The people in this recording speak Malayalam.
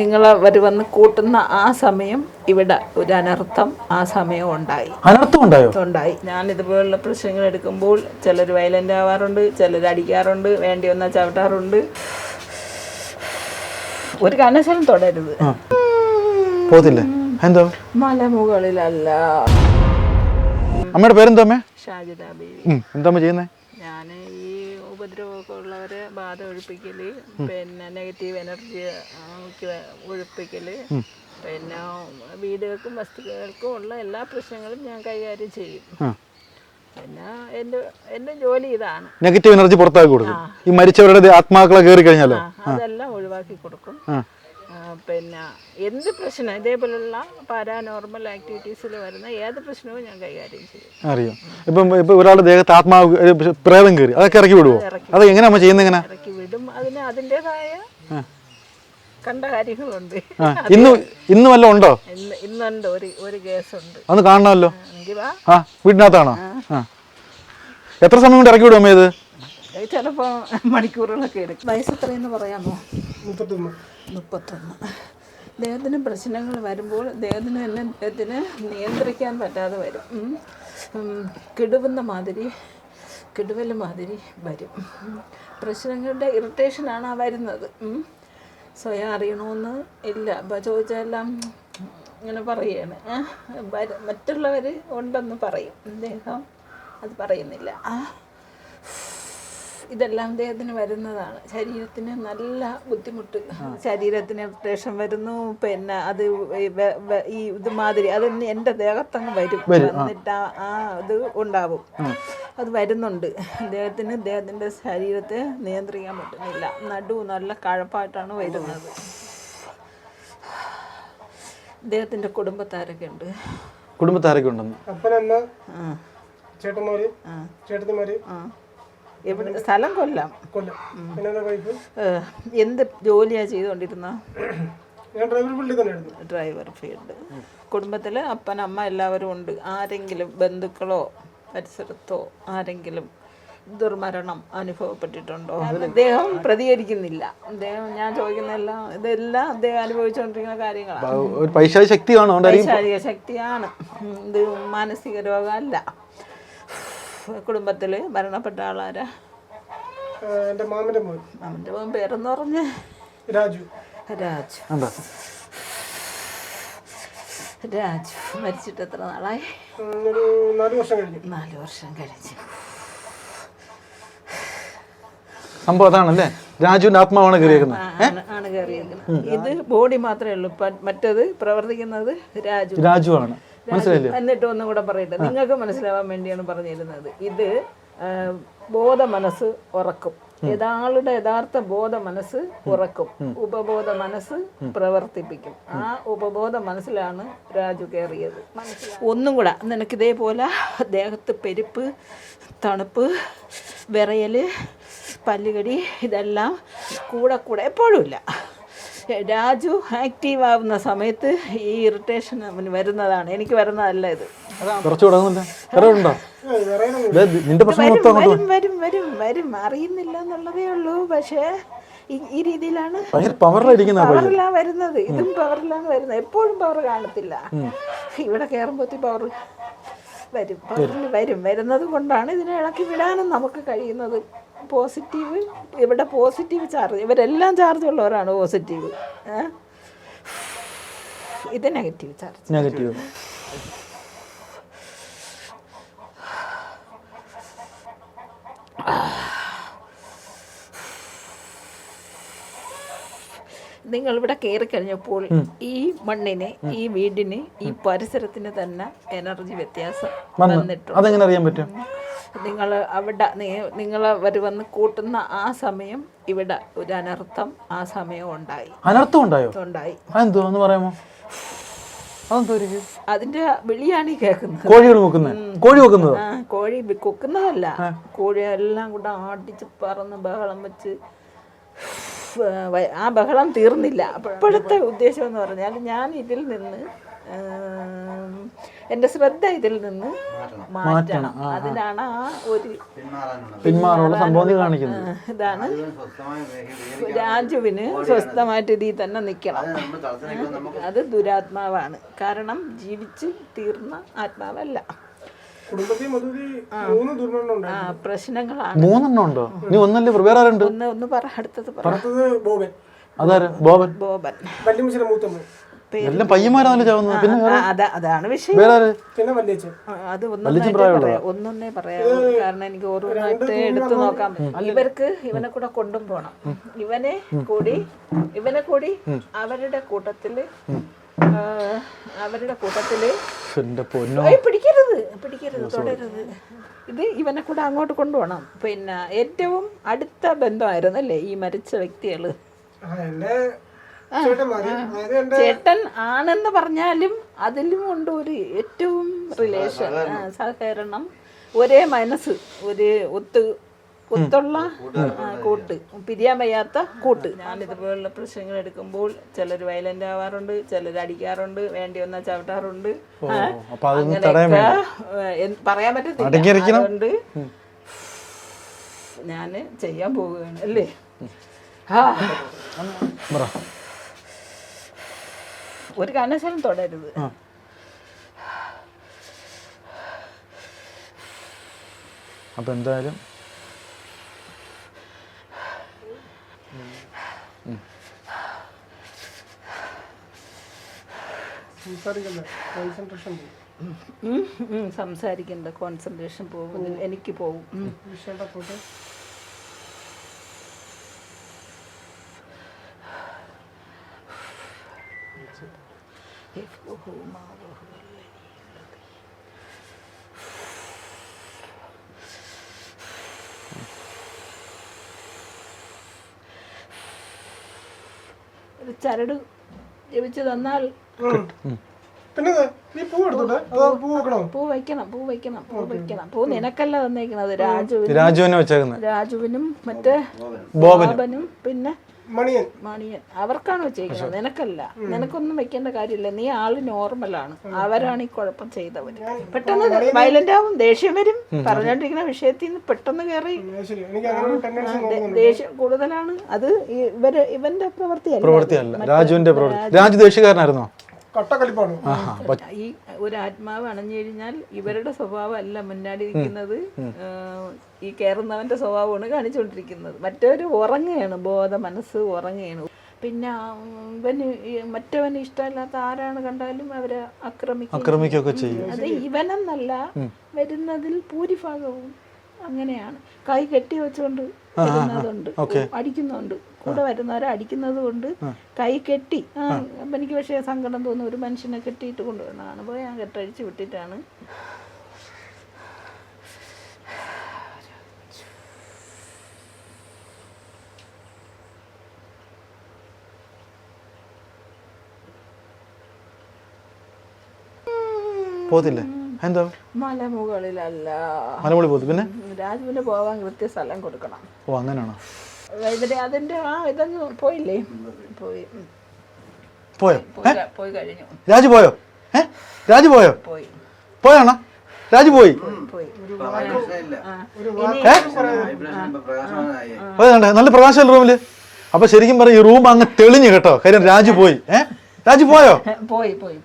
നിങ്ങൾ വരുവന്ന് വന്ന് കൂട്ടുന്ന ആ സമയം ഇവിടെ ഒരു അനർത്ഥം ആ സമയം ഉണ്ടായി. അനർത്ഥം ഉണ്ടായോ? ഉണ്ടായി. ഞാൻ ഇതുപോലുള്ള പ്രശ്നങ്ങൾ എടുക്കുമ്പോൾ ചിലർ വയലന്റ് ആവാറുണ്ട് ചിലർ അടിക്കാറുണ്ട് വേണ്ടി വന്നാൽ ചവിട്ടാറുണ്ട്. ഒരു കനശനം തുടരുത്. പോകത്തില്ലേ? എന്തോ? മലമുകളിലല്ല. അമ്മയുടെ പേരെന്തോ അമ്മേ? ഷാജിദ ബീവി. എന്താ അമ്മ ചെയ്യുന്നേ? ഞാൻ ഈ ഉപദ്രവമൊക്കെ ഉള്ളവരെ ബാധ ഒഴിപ്പിക്കൽ പിന്നെ നെഗറ്റീവ് എനർജി ഒഴിപ്പിക്കൽ പിന്നെ വീടുകൾക്കും വസ്തുക്കൾക്കും ഉള്ള എല്ലാ പ്രശ്നങ്ങളും ഞാൻ കൈകാര്യം ചെയ്യും. പിന്നെ എന്റെ എന്റെ ജോലി ഇതാണ്. നെഗറ്റീവ് എനർജി പുറത്താക്കി കൊടുക്കും. ഈ മരിച്ചവരുടെ ആത്മാക്കളെ കയറി കഴിഞ്ഞാലോ അതെല്ലാം ഒഴിവാക്കി കൊടുക്കും. പിന്നെ എന്ത് പ്രശ്നം? ഇതേപോലുള്ള പാരാനോർമൽ ആക്ടിവിറ്റീസിൽ വരുന്ന ഏത് പ്രശ്നവും ഞാൻ കൈകാര്യം ചെയ്യും. അറിയാം. ഇപ്പം ഇപ്പം ഒരാളുടെ ദേഹത്ത് ആത്മാവ് പ്രേതം കയറി അതൊക്കെ ഇറക്കി വിടുവോ? അത് എങ്ങനെയാ അമ്മ ചെയ്യുന്നത് എങ്ങനെ ഇറക്കി വിടും. അതിന് അതിന്റെതായ കണ്ട കാര്യങ്ങളുണ്ട്. ഇന്ന് ഇന്ന് വല്ല ഉണ്ടോ? ഇന്ന് ഇന്നുണ്ട്. ഒരു ഒരു കേസ് ഉണ്ട് അന്ന് കാണണമല്ലോ. ആ വീടിനകത്താണോ എത്ര സമയം കൊണ്ട് ഇറക്കി വിടും അമ്മ ഇത്? ചിലപ്പോ മണിക്കൂറുകളൊക്കെ എടുക്കും. വയസ്സ് എത്രയെന്ന് പറയാമോ? മുപ്പത്തൊന്ന്. മുപ്പത്തൊന്ന്. ദേഹത്തിന് പ്രശ്നങ്ങൾ വരുമ്പോൾ ദേഹത്തിന് തന്നെ ദേഹത്തിന് നിയന്ത്രിക്കാൻ പറ്റാതെ വരും. കിടുവുന്ന മാതിരി കിടുവൽ മാതിരി വരും. പ്രശ്നങ്ങളുടെ ഇറിറ്റേഷനാണ് ആ വരുന്നത്. സ്വയം അറിയണമെന്ന് ഇല്ല. അപ്പോൾ ചോദിച്ചാലെല്ലാം ഇങ്ങനെ പറയുകയാണ് മറ്റുള്ളവർ ഉണ്ടെന്ന് പറയും. ദേഹം അത് പറയുന്നില്ല. ഇതെല്ലാം ദേഹത്തിന് വരുന്നതാണ്. ശരീരത്തിന് നല്ല ബുദ്ധിമുട്ട്. ശരീരത്തിന് ഇറിറ്റേഷൻ വരുന്നു. പിന്നെ അത് ഈ ഇതുമാതിരി അത് എന്റെ ദേഹത്തങ്ങ് വരും. വന്നിട്ട് ആ- അത് ഇത് ഉണ്ടാവും. അത് വരുന്നുണ്ട്. ദേഹത്തിന് ദേഹത്തിന്റെ ശരീരത്തെ നിയന്ത്രിക്കാൻ പറ്റുന്നില്ല. നടു നല്ല കഴപ്പായിട്ടാണ് വരുന്നത്. ദേഹത്തിന്റെ കുടുംബത്താരൊക്കെ ഉണ്ട്? കുടുംബത്താരൊക്കെ ഉണ്ടെന്ന്. ചേട്ടന്മാര് ചേട്ടന്മാര് ചേട്ടത്തിമാര്. എവിടെ സ്ഥലം കൊല്ലാം. എന്ത് ജോലിയാ ചെയ്തുകൊണ്ടിരുന്നത് ഡ്രൈവർ ഫീൽഡ്. കുടുംബത്തിൽ അപ്പൻ അമ്മ എല്ലാവരും ഉണ്ട്. ആരെങ്കിലും ബന്ധുക്കളോ പരിസരത്തോ ആരെങ്കിലും ദുർമരണം അനുഭവപ്പെട്ടിട്ടുണ്ടോ? അദ്ദേഹം പ്രതികരിക്കുന്നില്ല. അദ്ദേഹം ഞാൻ ചോദിക്കുന്നതെല്ലാം ഇതെല്ലാം അദ്ദേഹം അനുഭവിച്ചുകൊണ്ടിരിക്കുന്ന കാര്യങ്ങളാണ് ശക്തിയാണ്? ഇത് മാനസിക രോഗമല്ല. കുടുംബത്തിൽ മരണപ്പെട്ട ആളാരാ? എന്റെ മാമന്റെ മോൻ. മാമന്റെ മോൻ പേരെന്ന് പറഞ്ഞ്? രാജു. രാജു. രാജു മരിച്ചിട്ട് എത്ര നാളായി? ഒരു നാല് വർഷം കഴിഞ്ഞു. നാല് വർഷം കഴിഞ്ഞു. സംഭവം അതാണല്ലേ? രാജുവിന്റെ ആത്മാവാണ് കയറിയേക്കുന്നത്. ഇത് ബോഡി മാത്രമേ ഉള്ളൂ. മറ്റത് പ്രവർത്തിക്കുന്നത് രാജു. രാജു ആണ് മനസ്സിലായില്ലേ? എന്നിട്ട് ഒന്നും കൂടെ പറയട്ടെ. നിങ്ങൾക്ക് മനസ്സിലാവാൻ വേണ്ടിയാണ് പറഞ്ഞിരുന്നത്. ഇത് ബോധ മനസ്സ് ഉറക്കും. യഥാളുടെ യഥാർത്ഥ ബോധ മനസ്സ് ഉറക്കും. ഉപബോധ മനസ്സ് പ്രവർത്തിപ്പിക്കും. ആ ഉപബോധ മനസ്സിലാണ് രാജു കയറിയത്. ഒന്നും കൂടെ നിനക്ക് ഇതേപോലെ ദേഹത്ത് പെരുപ്പ് തണുപ്പ് വിറയൽ പല്ലുകടി ഇതെല്ലാം കൂടെ കൂടെ എപ്പോഴും ഇല്ല. രാജു ആക്റ്റീവ് ആവുന്ന സമയത്ത് ഈ ഇറിറ്റേഷൻ അവന് വരുന്നതാണ്. എനിക്ക് വരുന്നതല്ല ഇത്. വരും വരും വരും വരും അറിയുന്നില്ല എന്നുള്ളതേ ഉള്ളൂ. പക്ഷേ ഈ- രീതിയിലാണ് പവറിലാണ് വരുന്നത്. ഇതും പവറിലാണ് വരുന്നത്. എപ്പോഴും പവർ കാണത്തില്ല. ഇവിടെ കയറുമ്പോഴത്തെ പവർ വരും. പവറിൽ വരും. വരുന്നത് കൊണ്ടാണ് ഇതിനെ ഇളക്കി വിടാനും നമുക്ക് കഴിയുന്നത്. പോസിറ്റീവ് ഇവിടെ പോസിറ്റീവ് ചാർജ് ഇവരെല്ലാം ചാർജ് ഉള്ളവരാണ് പോസിറ്റീവ്. ഇത് നെഗറ്റീവ് ചാർജ്. നെഗറ്റീവ്. നിങ്ങൾ ഇവിടെ കയറി കഴിഞ്ഞപ്പോൾ ഈ മണ്ണിന് ഈ വീടിന് ഈ പരിസരത്തിന് തന്നെ എനർജി വ്യത്യാസം വന്നിട്ടുണ്ട്. അതെങ്ങനെ അറിയാൻ പറ്റും? നിങ്ങൾ അവിടെ നിങ്ങൾ വരുവന്ന് വന്ന് കൂട്ടുന്ന ആ സമയം ഇവിടെ ഒരു അനർത്ഥം ആ സമയം ഉണ്ടായി. അനർത്ഥം ഉണ്ടായോ? ഉണ്ടായി. എന്തോന്ന് പറയാമോ? അതിന്റെ വിളിയാണ് ഈ കേൾക്കുന്നത്. വെക്കുന്നത്? കോഴി വെക്കുന്നത്? കോഴി കൊക്കുന്നതല്ല. കോഴി എല്ലാം കൂടെ ആടിച്ച് പറന്ന് ബഹളം വെച്ച് ആ ബഹളം തീർന്നില്ല. അപ്പോഴത്തെ ഉദ്ദേശം എന്ന് പറഞ്ഞാൽ ഞാൻ ഇതിൽ നിന്ന് എന്റെ ശ്രദ്ധ ഇതിൽ നിന്ന് മാറ്റണം. അതിനാണ് ആ ഒരു പിന്മാറുള്ള സംഭവം നീ കാണിക്കുന്നത് ഇതാണ്. രാജുവിന് സ്വസ്ഥമായിട്ട് ഇതിൽ തന്നെ നിൽക്കണം. അത് ദുരാത്മാവാണ്. കാരണം ജീവിച്ച് തീർന്ന ആത്മാവല്ല. പ്രശ്നങ്ങളാണ്. മൂന്നെണ്ണം ഉണ്ടോ നീ ഒന്നല്ലേ? ആരുണ്ട്? ഒന്ന് ഒന്ന് പറ അടുത്തത് ബോബൻ. അതാര്? ബോബൻ? ബോബൻ. എല്ലാം പയ്യന്മാരാണല്ലോ ചാവുന്നത്? പിന്നെ അതാണ് വിഷയം. പിന്നെ അത് ഒന്നൊന്നേ പറയാം. ഒന്നൊന്നേ പറയാം. കാരണം എനിക്ക് ഓരോന്നായിട്ട് എടുത്തു നോക്കാം. ഇവർക്ക് ഇവനെ കൂടെ കൊണ്ടും പോണം. ഇവനെ കൂടി ഇവനെ കൂടി അവരുടെ കൂട്ടത്തിൽ അവരുടെ കൂട്ടത്തിൽ എന്റെ പൊന്നോ? പിടിക്കരുത്. പിടിക്കരുത്. തുടരുത്. ഇത് ഇവനെ കൂടെ അങ്ങോട്ട് കൊണ്ടുപോകണം. പിന്നെ ഏറ്റവും അടുത്ത ബന്ധമായിരുന്നു അല്ലേ ഈ മരിച്ച വ്യക്തികൾ? ചേട്ടൻ ആണെന്ന് പറഞ്ഞാലും അതിലും ഉണ്ട് ഒരു ഏറ്റവും റിലേഷൻ സഹകരണം. ഒരേ മനസ്സ് ഒരു ഒത്ത് ഒത്തുള്ള കൂട്ട്. പിരിയാൻ വയ്യാത്ത കൂട്ട്. ഞാൻ ഇതുപോലുള്ള പ്രശ്നങ്ങൾ എടുക്കുമ്പോൾ ചിലർ വയലന്റ് ആവാറുണ്ട് ചിലർ അടിക്കാറുണ്ട് വേണ്ടി വന്നാൽ ചവിട്ടാറുണ്ട്. അങ്ങനെയൊക്കെ പറയാൻ പറ്റത്തില്ല. അടങ്ങിയിരിക്കണം. അതുകൊണ്ട് ഞാൻ ചെയ്യാൻ പോവുകയാണ് അല്ലേ? ആ. ഒരു കാരണവശാലും തുടരുത്. അപ്പൊ എന്തായാലും? സംസാരിക്കണ്ട. കോൺസെൻട്രേഷൻ പോകും ഉം, ഉം, സംസാരിക്കണ്ട. കോൺസെൻട്രേഷൻ പോകും എനിക്ക് പോകും ഒരു ചരട് ജപിച്ചു തന്നാൽ പിന്നെ നീ പൂ അതോ പൂ വെക്കണോ. പൂ വയ്ക്കണം പൂ വയ്ക്കണം പൂ വയ്ക്കണം പൂ നിനക്കല്ല തന്നേക്കണത് രാജുവിനും രാജുവിനെ വെച്ചേക്കുന്നത് രാജുവിനും മറ്റേ ബോബനും പിന്നെ മണിയൻ. മണിയൻ. അവർക്കാണ് വെച്ചേക്കുന്നത്. നിനക്കല്ല. നിനക്കൊന്നും വെക്കേണ്ട കാര്യമില്ല. നീ ആൾ നോർമലാണ് അവരാണ് ഈ കുഴപ്പം ചെയ്തവര്. പെട്ടെന്ന് വയലന്റ് ആവും ദേഷ്യം വരും. പറഞ്ഞോണ്ടിരിക്കുന്ന വിഷയത്തിൽ നിന്ന് പെട്ടെന്ന് കയറി ദേഷ്യം കൂടുതലാണ്. അത് ഇവർ ഇവന്റെ പ്രവൃത്തിയല്ല പ്രവൃത്തിയല്ല. രാജുവിന്റെ പ്രവൃത്തി. രാജു ദേഷ്യക്കാരനായിരുന്നോ? കട്ടക്കലിപ്പാണ് ഈ ഒരു ആത്മാവ് അണഞ്ഞു കഴിഞ്ഞാൽ ഇവരുടെ സ്വഭാവം അല്ല മുന്നാടി നിൽക്കുന്നത്. ഈ കയറുന്നവന്റെ സ്വഭാവമാണ് കാണിച്ചുകൊണ്ടിരിക്കുന്നത്. മറ്റവര് ഉറങ്ങുകയാണ് ബോധ മനസ്സ് ഉറങ്ങുകയാണ്. പിന്നെ ഇവന് മറ്റവന് ഇഷ്ടമില്ലാത്ത ആരാണ് കണ്ടാലും അവരെ ആക്രമിക്കും ആക്രമിക്കുകയൊക്കെ ചെയ്യും. അത് ഇവനെന്നല്ല വരുന്നതിൽ ഭൂരിഭാഗവും അങ്ങനെയാണ്. കൈ കെട്ടി വെച്ചുകൊണ്ട് അടിക്കുന്നുണ്ട് കൂടെ വരുന്നവരെ അടിക്കുന്നത് കൊണ്ട് കൈ കെട്ടി എനിക്ക് പക്ഷേ സങ്കടം തോന്നുന്നു. ഒരു മനുഷ്യനെ കെട്ടിയിട്ട് കൊണ്ടുവരുന്നതാണ്. പോയി ഞാൻ കെട്ടഴിച്ച് വിട്ടിട്ടാണ്. പോകത്തില്ലേ എന്താ? മലമുകളിലല്ല. പിന്നെ? രാജുവിന് പോവാൻ കൃത്യ സ്ഥലം കൊടുക്കണം. ഓ അങ്ങനെയാണോ? ഇതിന്റെ അതിന്റെ ആ ഇതങ്ങ് പോയില്ലേ? പോയി. പോയോ? പോയി ക- പോയി കഴിഞ്ഞു. രാജു പോയോ? ഏ? രാജു പോയോ? പോയി. പോയാണോ രാജു പോയി? പോയി ആ. നല്ല പ്രകാശമല്ല റൂമിൽ? അപ്പൊ ശരിക്കും പറയും ഈ റൂം അങ്ങ് തെളിഞ്ഞു കേട്ടോ. കാര്യം രാജു പോയി. ഏ? രാജു പോയോ? പോയി പോയി പോയി.